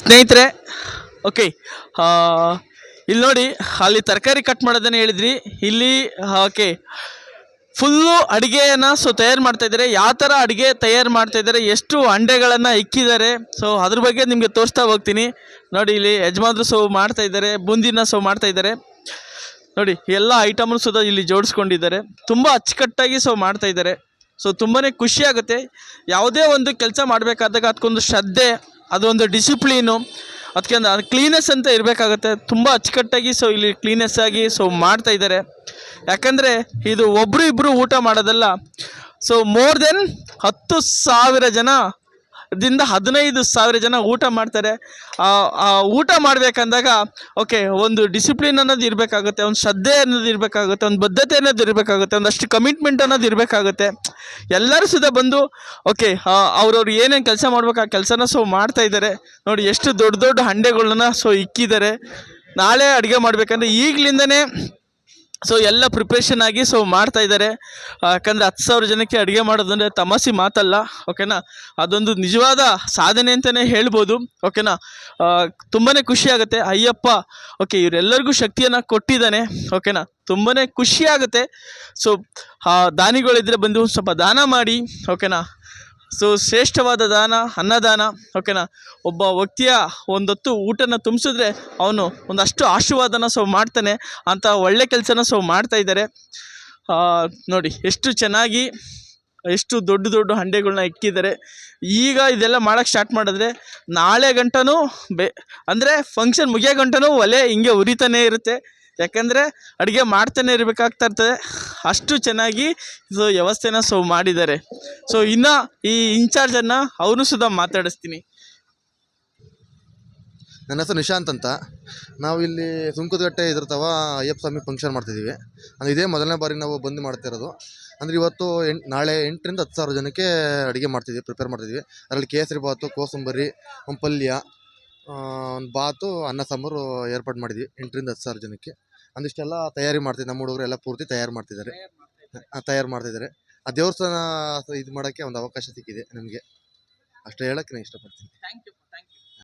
ಸ್ನೇಹಿತರೆ ಓಕೆ ಇಲ್ಲಿ ನೋಡಿ, ಅಲ್ಲಿ ತರಕಾರಿ ಕಟ್ ಮಾಡೋದನ್ನ ಹೇಳಿದ್ರಿ. ಇಲ್ಲಿ ಓಕೆ ಫುಲ್ಲು ಅಡುಗೆಯನ್ನು ಸೊ ತಯಾರು ಮಾಡ್ತಾ ಇದ್ದಾರೆ. ಯಾವ ಥರ ಅಡುಗೆ ತಯಾರು ಮಾಡ್ತಾ ಇದ್ದಾರೆ, ಎಷ್ಟು ಅಂಡೆಗಳನ್ನು ಇಕ್ಕಿದ್ದಾರೆ ಸೊ ಅದ್ರ ಬಗ್ಗೆ ನಿಮಗೆ ತೋರಿಸ್ತಾ ಹೋಗ್ತೀನಿ. ನೋಡಿ, ಇಲ್ಲಿ ಯಜಮಾನ್ರು ಸೊ ಮಾಡ್ತಾ ಇದ್ದಾರೆ, ಬೂಂದಿನ ಸೊ ಮಾಡ್ತಾ ಇದ್ದಾರೆ. ನೋಡಿ, ಎಲ್ಲ ಐಟಮ್ನು ಸುದ ಇಲ್ಲಿ ಜೋಡಿಸ್ಕೊಂಡಿದ್ದಾರೆ. ತುಂಬ ಅಚ್ಚುಕಟ್ಟಾಗಿ ಸೊ ಮಾಡ್ತಾ ಇದ್ದಾರೆ. ಸೊ ತುಂಬಾ ಖುಷಿ ಆಗುತ್ತೆ. ಯಾವುದೇ ಒಂದು ಕೆಲಸ ಮಾಡಬೇಕಾದಾಗ ಅದಕ್ಕೊಂದು ಶ್ರದ್ಧೆ ಅದೊಂದು ಡಿಸಿಪ್ಲೀನು ಅದಕ್ಕೆ ಕ್ಲೀನೆಸ್ ಅಂತ ಇರಬೇಕಾಗುತ್ತೆ. ತುಂಬ ಅಚ್ಚುಕಟ್ಟಾಗಿ ಸೊ ಇಲ್ಲಿ ಕ್ಲೀನೆಸ್ ಆಗಿ ಸೊ ಮಾಡ್ತಾ ಇದ್ದಾರೆ ಯಾಕಂದರೆ ಇದು ಒಬ್ಬರು ಇಬ್ಬರು ಊಟ ಮಾಡೋದಲ್ಲ. ಸೊ ಮೋರ್ ದೆನ್ ಹತ್ತು ಸಾವಿರ ಜನ ದಿಂದ ಹದಿನೈದು ಸಾವಿರ ಜನ ಊಟ ಮಾಡ್ತಾರೆ. ಊಟ ಮಾಡಬೇಕಂದಾಗ ಓಕೆ ಒಂದು ಡಿಸಿಪ್ಲಿನ್ ಅನ್ನೋದು ಇರಬೇಕಾಗುತ್ತೆ, ಒಂದು ಶ್ರದ್ಧೆ ಅನ್ನೋದು ಇರಬೇಕಾಗುತ್ತೆ, ಒಂದು ಬದ್ಧತೆ ಅನ್ನೋದು ಇರಬೇಕಾಗುತ್ತೆ, ಒಂದಷ್ಟು ಕಮಿಟ್ಮೆಂಟ್ ಅನ್ನೋದು ಇರಬೇಕಾಗುತ್ತೆ. ಎಲ್ಲರೂ ಸುದ ಬಂದು ಓಕೆ ಅವ್ರವ್ರು ಏನೇನು ಕೆಲಸ ಮಾಡ್ಬೇಕು, ಆ ಕೆಲಸನ ಸೊ ಮಾಡ್ತಾ ಇದ್ದಾರೆ. ನೋಡಿ, ಎಷ್ಟು ದೊಡ್ಡ ದೊಡ್ಡ ಹಂಡೆಗಳನ್ನ ಸೊ ಇಕ್ಕಿದ್ದಾರೆ. ನಾಳೆ ಅಡುಗೆ ಮಾಡಬೇಕಂದ್ರೆ ಈಗಲಿಂದನೇ ಸೊ ಎಲ್ಲ ಪ್ರಿಪ್ರೇಷನ್ ಆಗಿ ಸೊ ಮಾಡ್ತಾ ಇದ್ದಾರೆ. ಯಾಕಂದರೆ ಹತ್ತು ಸಾವಿರ ಜನಕ್ಕೆ ಅಡುಗೆ ಮಾಡೋದಂದರೆ ತಮಾಷೆ ಮಾತಲ್ಲ ಓಕೆನಾ ಅದೊಂದು ನಿಜವಾದ ಸಾಧನೆ ಅಂತಲೇ ಹೇಳ್ಬೋದು ಓಕೆನಾ ತುಂಬಾ ಖುಷಿ ಆಗುತ್ತೆ. ಅಯ್ಯಪ್ಪ ಓಕೆ ಇವರೆಲ್ಲರಿಗೂ ಶಕ್ತಿಯನ್ನು ಕೊಟ್ಟಿದ್ದಾನೆ ಓಕೆನಾ ತುಂಬಾ ಖುಷಿ ಆಗುತ್ತೆ. ಸೊ ದಾನಿಗಳಿದ್ರೆ ಬಂದು ಸ್ವಲ್ಪ ದಾನ ಮಾಡಿ ಓಕೆನಾ ಸೊ ಶ್ರೇಷ್ಠವಾದ ದಾನ ಅನ್ನದಾನ ಓಕೆನಾ ಒಬ್ಬ ವ್ಯಕ್ತಿಯ ಒಂದೊತ್ತು ಊಟನ ತುಂಬಿಸಿದ್ರೆ ಅವನು ಒಂದಷ್ಟು ಆಶೀರ್ವಾದನ ಸೊ ಮಾಡ್ತಾನೆ ಅಂತ ಒಳ್ಳೆ ಕೆಲಸನ ಸೊ ಮಾಡ್ತಾ ಇದ್ದಾರೆ. ಆ, ನೋಡಿ ಎಷ್ಟು ಚೆನ್ನಾಗಿ ಎಷ್ಟು ದೊಡ್ಡ ದೊಡ್ಡ ಹಂಡೆಗಳನ್ನ ಇಕ್ಕಿದ್ದಾರೆ. ಈಗ ಇದೆಲ್ಲ ಮಾಡೋಕ್ಕೆ ಸ್ಟಾರ್ಟ್ ಮಾಡಿದ್ರೆ ನಾಳೆ ಗಂಟನೂ ಬೆ ಅಂದರೆ ಫಂಕ್ಷನ್ ಮುಗಿಯೋ ಗಂಟನೂ ಒಲೆ ಹಿಂಗೆ ಉರಿತಾನೇ ಇರುತ್ತೆ. ಯಾಕಂದರೆ ಅಡುಗೆ ಮಾಡ್ತಾನೆ ಇರಬೇಕಾಗ್ತಾ ಅಷ್ಟು ಚೆನ್ನಾಗಿ ಇದು ವ್ಯವಸ್ಥೆನ ಸೊ ಮಾಡಿದ್ದಾರೆ. ಸೊ ಇನ್ನು ಈ ಇನ್ಚಾರ್ಜನ್ನು ಅವನು ಸುಧಾ ಮಾತಾಡಿಸ್ತೀನಿ. ನನ್ನ ಹೆಸರು ನಿಶಾಂತ್ ಅಂತ. ನಾವು ಇಲ್ಲಿ ಸುಂಕದಗಟ್ಟೆ ಇದ್ರ ತವ ಅಯ್ಯಪ್ಪ ಸ್ವಾಮಿ ಫಂಕ್ಷನ್ ಮಾಡ್ತಿದ್ದೀವಿ. ಅಂದರೆ ಇದೇ ಮೊದಲನೇ ಬಾರಿ ನಾವು ಬಂದು ಮಾಡ್ತಿರೋದು ಅಂದರೆ ಇವತ್ತು ಎಂಟು, ನಾಳೆ ಎಂಟರಿಂದ ಹತ್ತು ಸಾವಿರ ಜನಕ್ಕೆ ಅಡುಗೆ ಮಾಡ್ತಿದ್ದೀವಿ ಪ್ರಿಪೇರ್ ಮಾಡ್ತಿದ್ವಿ ಅದರಲ್ಲಿ ಕೇಸರಿ ಬಾತು, ಕೋಸಂಬರಿ, ಒಂದು ಪಲ್ಯ ಒಂದು ಬಾತು, ಅನ್ನ ಸಾಂಬಾರು ಏರ್ಪಾಡು ಮಾಡಿದ್ವಿ ಎಂಟರಿಂದ ಹತ್ತು ಸಾವಿರ ಜನಕ್ಕೆ. ಅಂದಿಷ್ಟೆಲ್ಲ ತಯಾರಿ ಮಾಡ್ತಿದ್ದೆ ನಮ್ಮ ಹುಡುಗರು ಎಲ್ಲ ಪೂರ್ತಿ ತಯಾರು ಮಾಡ್ತಿದ್ದಾರೆ. ತಯಾರು ಮಾಡ್ತಿದ್ದಾರೆ. ಆ ದೇವಸ್ಥಾನ ಇದು ಮಾಡೋಕ್ಕೆ ಒಂದು ಅವಕಾಶ ಸಿಕ್ಕಿದೆ ನಮಗೆ. ಅಷ್ಟೇ ಹೇಳೋಕ್ಕೆ ನಾನು ಇಷ್ಟಪಡ್ತೀನಿ. Thank you